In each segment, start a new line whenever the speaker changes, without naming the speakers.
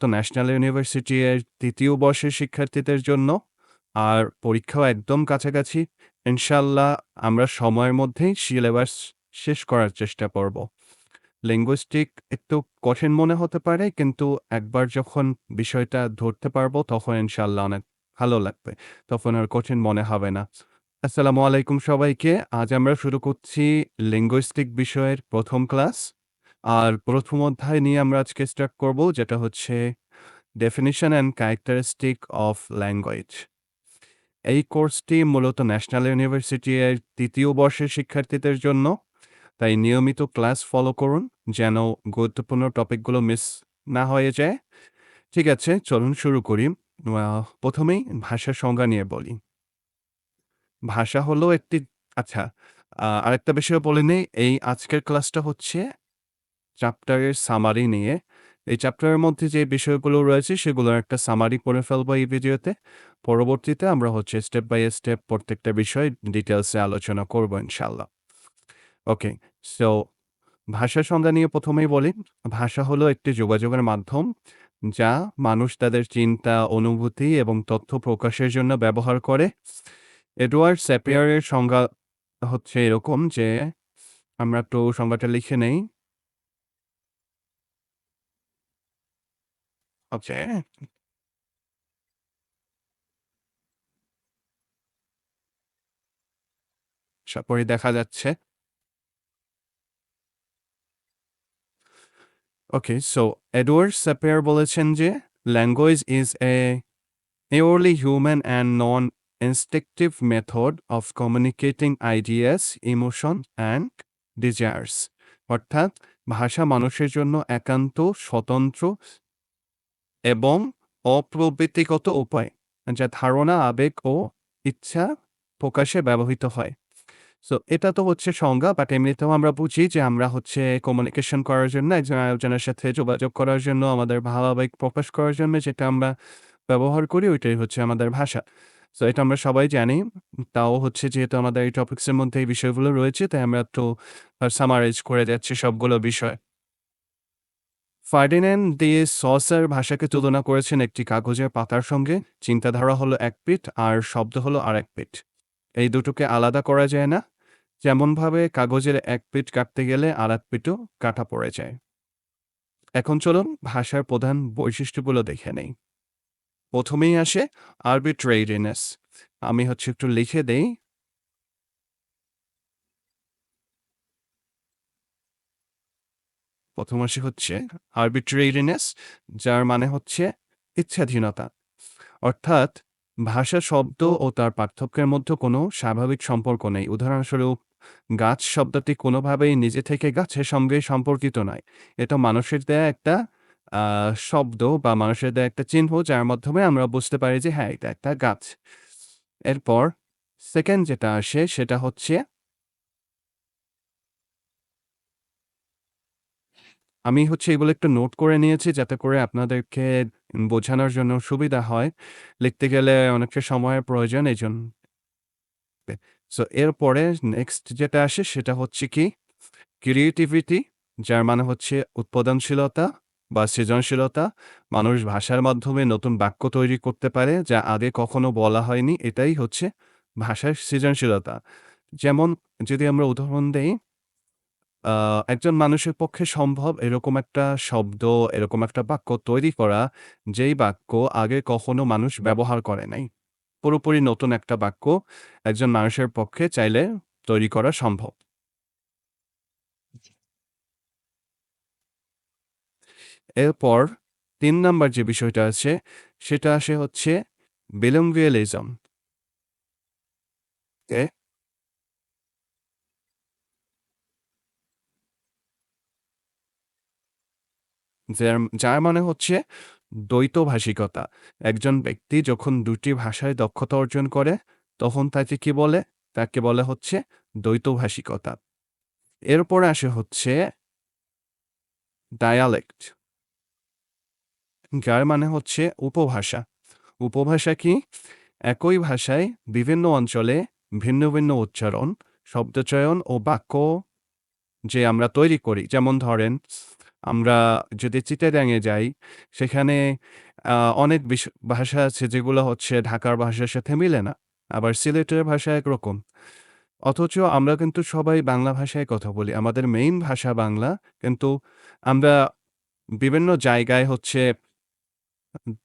তো national university এর তৃতীয় বর্ষের শিক্ষার্থীদের জন্য আর পরীক্ষাও একদম কাছাকাছি। ইনশাল্লাহ আমরা সময়ের মধ্যেই সিলেবাস শেষ করার চেষ্টা করব। লিঙ্গুইস্টিক একটু কঠিন মনে হতে পারে, কিন্তু একবার যখন বিষয়টা ধরতে পারব, তখন ইনশাল্লাহ অনেক ভালো লাগবে। তখন আর কঠিন মনে হবে না। আসসালামু আলাইকুম সবাইকে। আজ আমরা শুরু করছি লিঙ্গুইস্টিক বিষয়ের প্রথম ক্লাস আর প্রথম অধ্যায় নিয়ে আমরা আজকে স্টার্ট করব, যেটা হচ্ছে definition and characteristic of language এই কোর্সটি মূলত ন্যাশনাল ইউনিভার্সিটি এর তৃতীয় বর্ষের শিক্ষার্থীদের জন্য। তাই নিয়মিত ক্লাস ফলো করুন, যেন গুরুত্বপূর্ণ টপিকগুলো মিস না হয়ে যায়। ঠিক আছে, চলুন শুরু করি। প্রথমেই ভাষা সংজ্ঞা নিয়ে বলি। ভাষা হলো একটি আচ্ছা আরেকটা বিষয় বলে নেই, এই আজকের ক্লাসটা হচ্ছে চ্যাপ্টারের সামারি নিয়ে। এই চ্যাপ্টারের মধ্যে যে বিষয়গুলো রয়েছে, সেগুলোর একটা সামারি করে ফেলব এই ভিডিওতে। পরবর্তীতে আমরা হচ্ছে স্টেপ বাই স্টেপ প্রত্যেকটা বিষয় ডিটেলসে আলোচনা করব ইনশাল্লাহ ওকে সো ভাষা সংজ্ঞা নিয়ে প্রথমেই বলি। ভাষা হলো একটি যোগাযোগের মাধ্যম যা মানুষ তাদের চিন্তা, অনুভূতি এবং তথ্য প্রকাশের জন্য ব্যবহার করে। এডওয়ার্ড স্যাপিয়ারের সংজ্ঞা হচ্ছে এরকম যে, আমরা একটু সংজ্ঞাটা লিখে নেই। ওকে আশা করি দেখা যাচ্ছে ওকে সো এডওয়ার্ড স্যাপিয়ার বলেছেন যে language is a purely human and non-instinctive method of communicating ideas, emotion and desires. অর্থাৎ ভাষা মানুষের জন্য একান্ত স্বতন্ত্র এবং অপ্রবৃত্তিগত উপায়, যা ধারণা, আবেগ ও ইচ্ছা প্রকাশে ব্যবহৃত হয়। সো এটা তো হচ্ছে সংজ্ঞা বাট এমনিতেও আমরা বুঝি যে আমরা হচ্ছে কমিউনিকেশন করার জন্য, একজন আয়োজনের সাথে যোগাযোগ করার জন্য, আমাদের ভাবাবেগ প্রকাশ করার জন্য যেটা আমরা ব্যবহার করি, ওইটাই হচ্ছে আমাদের ভাষা। সো এটা আমরা সবাই জানি। তাও হচ্ছে যেহেতু আমাদের এই টপিক্সের মধ্যে এই বিষয়গুলো রয়েছে, তাই আমরা একটু সামারাইজ করে যাচ্ছি সবগুলো বিষয়। ফার্ডিন্যান্ড দিয়ে সসার ভাষাকে তুলনা করেছেন একটি কাগজের পাতার সঙ্গে। চিন্তাধারা হলো এক পিঠ আর শব্দ হলো আরেক পিঠ। এই দুটোকে আলাদা করা যায় না। যেমনভাবে কাগজের এক পিঠ কাটতে গেলে আর এক পিঠও কাটা পড়ে যায়। এখন চলুন ভাষার প্রধান বৈশিষ্ট্যগুলো দেখে নেই। প্রথমেই আসে আরবিট্রেরিনেস। আমি হচ্ছে একটু লিখে দেই। প্রথম আসে হচ্ছে আরবিট্রেরিনেস যার মানে হচ্ছে ইচ্ছাধীনতা। অর্থাৎ ভাষা, শব্দ ও তার পার্থক্যের মধ্যে কোনো স্বাভাবিক সম্পর্ক নেই। উদাহরণস্বরূপ, গাছ শব্দটি কোনোভাবেই নিজে থেকে গাছের সঙ্গে সম্পর্কিত নয়। এটা মানুষের দেয়া একটা শব্দ বা মানুষের দেয়া একটা চিহ্ন যার মাধ্যমে আমরা বুঝতে পারি যে হ্যাঁ এটা একটা গাছ। এরপর সেকেন্ড যেটা আসে সেটা হচ্ছে আমি হচ্ছে এগুলো একটু নোট করে নিয়েছি যাতে করে আপনাদেরকে বোঝানোর জন্য সুবিধা হয়। লিখতে গেলে অনেকটা সময়ের প্রয়োজন, এই জন্য। সো এরপরে নেক্সট যেটা আসে সেটা হচ্ছে কি? ক্রিয়েটিভিটি যার মানে হচ্ছে উৎপাদনশীলতা বা সৃজনশীলতা। মানুষ ভাষার মাধ্যমে নতুন বাক্য তৈরি করতে পারে যা আগে কখনো বলা হয়নি। এটাই হচ্ছে ভাষার সৃজনশীলতা। যেমন যদি আমরা উদাহরণ দেই একজন মানুষের পক্ষে সম্ভব এরকম একটা শব্দ, এরকম একটা বাক্য তৈরি করা, যেই বাক্য আগে কখনো মানুষ ব্যবহার করে নাই। পুরোপুরি নতুন একটা বাক্য একজন মানুষের পক্ষে চাইলে তৈরি করা সম্ভব। এরপর তিন নাম্বার যে বিষয়টা আছে, সেটা আসে হচ্ছে বিলঙ্গুয়ালিজম যার যার মানে হচ্ছে দ্বৈতভাষিকতা। একজন ব্যক্তি যখন দুটি ভাষায় দক্ষতা অর্জন করে, তখন তাকে কি বলে? তাকে বলে হচ্ছে দ্বৈতভাষিকতা। এরপর আসে হচ্ছে ডায়ালেক্ট যার মানে হচ্ছে উপভাষা। উপভাষা কি? একই ভাষায় বিভিন্ন অঞ্চলে ভিন্ন ভিন্ন উচ্চারণ, শব্দচয়ন ও বাক্য যে আমরা তৈরি করি। যেমন ধরেন আমরা যদি চিটাগাংয়ে যাই, সেখানে অনেক বিশ ভাষা আছে যেগুলো হচ্ছে ঢাকার ভাষার সাথে মিলে না। আবার সিলেটের ভাষা একরকম। অথচ আমরা কিন্তু সবাই বাংলা ভাষায় কথা বলি। আমাদের মেইন ভাষা বাংলা। কিন্তু আমরা বিভিন্ন জায়গায় হচ্ছে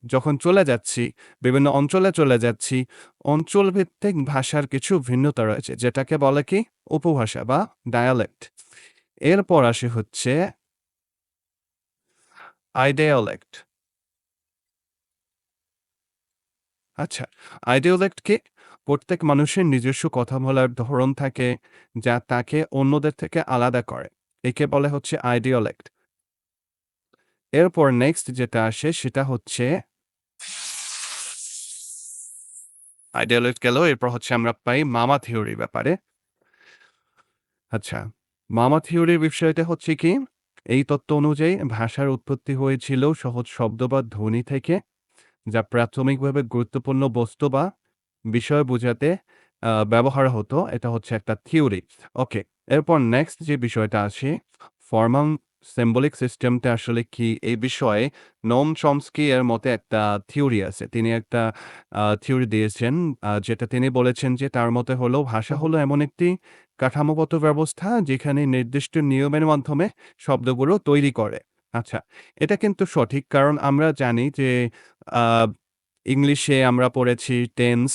যখন চলে যাচ্ছি, বিভিন্ন অঞ্চলে চলে যাচ্ছি, অঞ্চলভিত্তিক ভাষার কিছু ভিন্নতা রয়েছে। যেটাকে বলে কি? উপভাষা বা ডায়ালেক্ট। এরপর আসে হচ্ছে আইডিয়ালেক্ট। আচ্ছা, আইডিয়ালেক্ট কি? প্রত্যেক মানুষের নিজস্ব কথা বলার ধরন থাকে, যা তাকে অন্যদের থেকে আলাদা করে। একে বলে হচ্ছে আইডিয়ালেক্ট। এরপর নেক্সট যেটা আসে সেটা হচ্ছে আইডিয়ালেক্ট গেল। এরপর হচ্ছে আমরা পাই মামা থিওরির ব্যাপারে। আচ্ছা, মামা থিওরির বিষয়টা হচ্ছে কি? এই তত্ত্ব অনুযায়ী ভাষার উৎপত্তি হয়েছিল সহজ শব্দ বা ধ্বনি থেকে, যা প্রাথমিকভাবে গুরুত্বপূর্ণ বস্তু বা বিষয় বোঝাতে ব্যবহার হতো। এটা হচ্ছে একটা থিওরি। ওকে, এরপর নেক্সট যে বিষয়টা আসে, ফর্মাল সিম্বলিক সিস্টেমটা আসলে কি? এই বিষয়ে নোম চমস্কি এর মতে একটা থিওরি আছে। তিনি একটা থিওরি দিয়েছেন যেটা তিনি বলেছেন যে তার মতে হলো ভাষা হলো এমন একটি কাঠামোগত ব্যবস্থা যেখানে নির্দিষ্ট নিয়মের মাধ্যমে শব্দগুলো তৈরি করে। আচ্ছা, এটা কিন্তু সঠিক কারণ আমরা জানি যে ইংলিশে আমরা পড়েছি টেন্স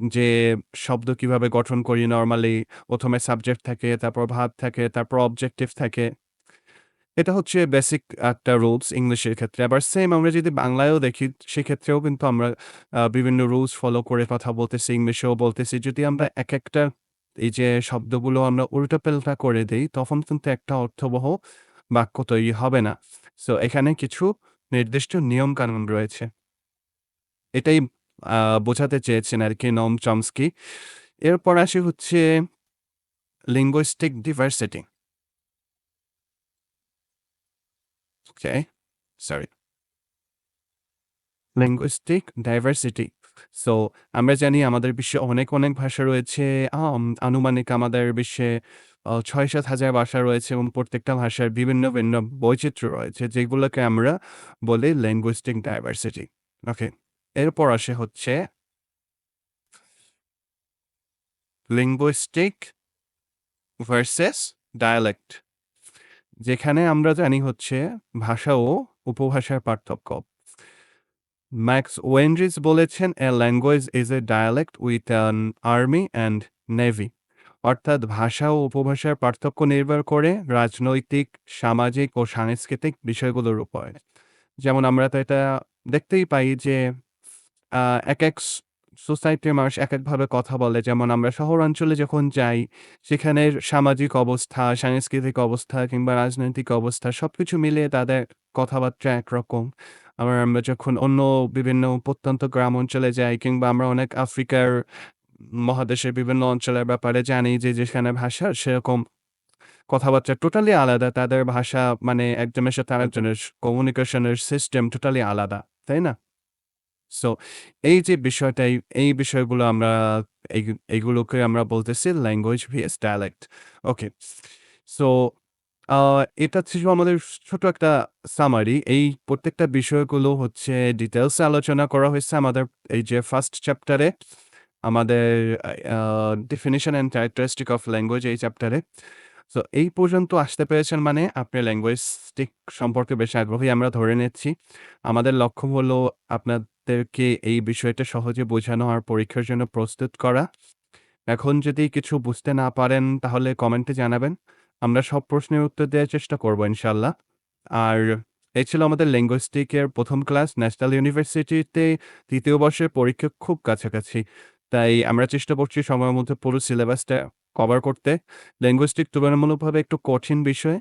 যে শব্দ কীভাবে গঠন করি নর্মালি প্রথমে সাবজেক্ট থাকে, তারপর ভাব থাকে, তারপর অবজেক্টিভ থাকে। এটা হচ্ছে বেসিক একটা রুলস ইংলিশের ক্ষেত্রে। আবার সেম আমরা যদি বাংলায়ও দেখি সেক্ষেত্রেও কিন্তু আমরা বিভিন্ন রুলস ফলো করে কথা বলতেছি, ইংলিশেও বলতেছি। যদি আমরা একেকটা এই যে শব্দগুলো আমরা উল্টাপাল্টা করে দেই, তখন কিন্তু একটা অর্থবহ বাক্য তৈরি হবে না। সো এখানে কিছু নির্দিষ্ট নিয়মকানুন রয়েছে। এটাই বোঝাতে চেয়েছেন আর কি নম চমস্কি। এরপর আসি হচ্ছে linguistic diversity okay, sorry. Linguistic diversity. So আমরা জানি আমাদের বিশ্বে অনেক, অনেক ভাষা রয়েছে। আনুমানিক আমাদের বিশ্বে ছয় ৬-৭ হাজার ভাষা রয়েছে এবং প্রত্যেকটা ভাষার বিভিন্ন, ভিন্ন বৈচিত্র্য রয়েছে যেগুলোকে আমরা বলি লিঙ্গুইস্টিক ডাইভার্সিটি। ওকে, এরপর আসে হচ্ছে লিঙ্গুইস্টিক ভার্সেস ডায়ালেক্ট। যেখানে আমরা জানি হচ্ছে ভাষা ও উপভাষার পার্থক্য। ম্যাক্স ওয়েনরিজ বলেছেন, "a language is a dialect with an army and navy." অর্থাৎ ভাষা ও উপভাষার পার্থক্য নির্ভর করে রাজনৈতিক, সামাজিক ও সাংস্কৃতিক বিষয়গুলোর উপর। যেমন আমরা তো এটা দেখতেই পাই যে এক এক সোসাইটির মানুষ এক একভাবে কথা বলে। যেমন আমরা শহরাঞ্চলে যখন যাই, সেখানের সামাজিক অবস্থা, সাংস্কৃতিক অবস্থা কিংবা রাজনৈতিক অবস্থা সবকিছু মিলিয়ে তাদের কথাবার্তা একরকম। আবার আমরা যখন অন্য বিভিন্ন প্রত্যন্ত গ্রাম অঞ্চলে যাই কিংবা আমরা অনেক আফ্রিকার মহাদেশের বিভিন্ন অঞ্চলের ব্যাপারে জানি যে যেখানে ভাষা সেরকম কথাবার্তা টোটালি আলাদা। তাদের ভাষা মানে একজনের সাথে আরেকজনের কমিউনিকেশনের সিস্টেম টোটালি আলাদা। তাই না? সো এই যে বিষয়টা এই, বিষয়গুলো আমরা এই এইগুলোকে আমরা বলতেছি language VS dialect. Okay. So এটা ছিল আমাদের ছোট একটা সামারি। এই প্রত্যেকটা বিষয়গুলো হচ্ছে ডিটেইলস এ আলোচনা করা হয়েছে আমাদের এই যে ফার্স্ট চ্যাপ্টারে। আমাদের, আ definition and characteristic of language এই চ্যাপ্টারে। সো এই পর্যন্ত আসতে পেরেছেন মানে আপনি লিঙ্গুইস্টিক সম্পর্কে বেশ আগ্রহী আমরা ধরে নিচ্ছি। আমাদের লক্ষ্য হলো আপনাদেরকে এই বিষয়টা সহজে বোঝানো আর পরীক্ষার জন্য প্রস্তুত করা। এখন যদি কিছু বুঝতে না পারেন তাহলে কমেন্টে জানাবেন। আমরা সব প্রশ্নের উত্তর দেওয়ার চেষ্টা করব ইনশাল্লাহ আর এই ছিল আমাদের লিঙ্গুইস্টিকের ১ম ক্লাস ন্যাশনাল ইউনিভার্সিটিতে ৩য় বর্ষের পরীক্ষা খুব কাছাকাছি। তাই আমরা চেষ্টা করছি সময়ের মধ্যে পুরো সিলেবাসটা কভার করতে। লিঙ্গুইস্টিক তুলনামূলকভাবে একটু কঠিন বিষয়।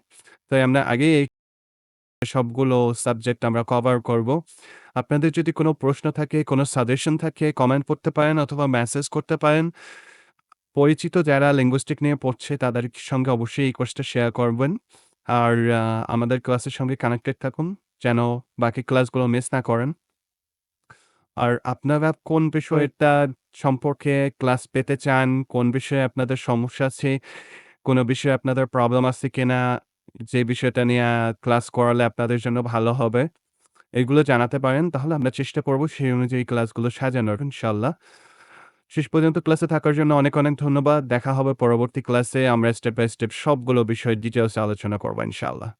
তাই আমরা আগেই এই সবগুলো সাবজেক্ট আমরা কভার করব। আপনাদের যদি কোনো প্রশ্ন থাকে, কোনো সাজেশন থাকে কমেন্ট করতে পারেন অথবা মেসেজ করতে পারেন। পরিচিত যারা লিঙ্গুইস্টিক নিয়ে পড়ছে তাদের সঙ্গে অবশ্যই এই কোর্সটা শেয়ার করবেন। আর আমাদের ক্লাসের সঙ্গে কানেক্টেড থাকুন যেন বাকি ক্লাসগুলো মিস না করেন। আর আপনারা কোন বিষয়টা সম্পর্কে ক্লাস পেতে চান, কোন বিষয়ে আপনাদের সমস্যা আছে, কোনো বিষয়ে আপনাদের প্রবলেম আছে কিনা যে বিষয়টা নিয়ে ক্লাস করালে আপনাদের জন্য ভালো হবে, এগুলো জানাতে পারেন। তাহলে আমরা চেষ্টা করব সেই অনুযায়ী ক্লাসগুলো সাজানোর ইনশাআল্লাহ। শেষ পর্যন্ত ক্লাসে থাকার জন্য অনেক, অনেক ধন্যবাদ। দেখা হবে পরবর্তী ক্লাসে। আমরা স্টেপ বাই স্টেপ সবগুলো বিষয় ডিটেলসে আলোচনা করব ইনশাআল্লাহ।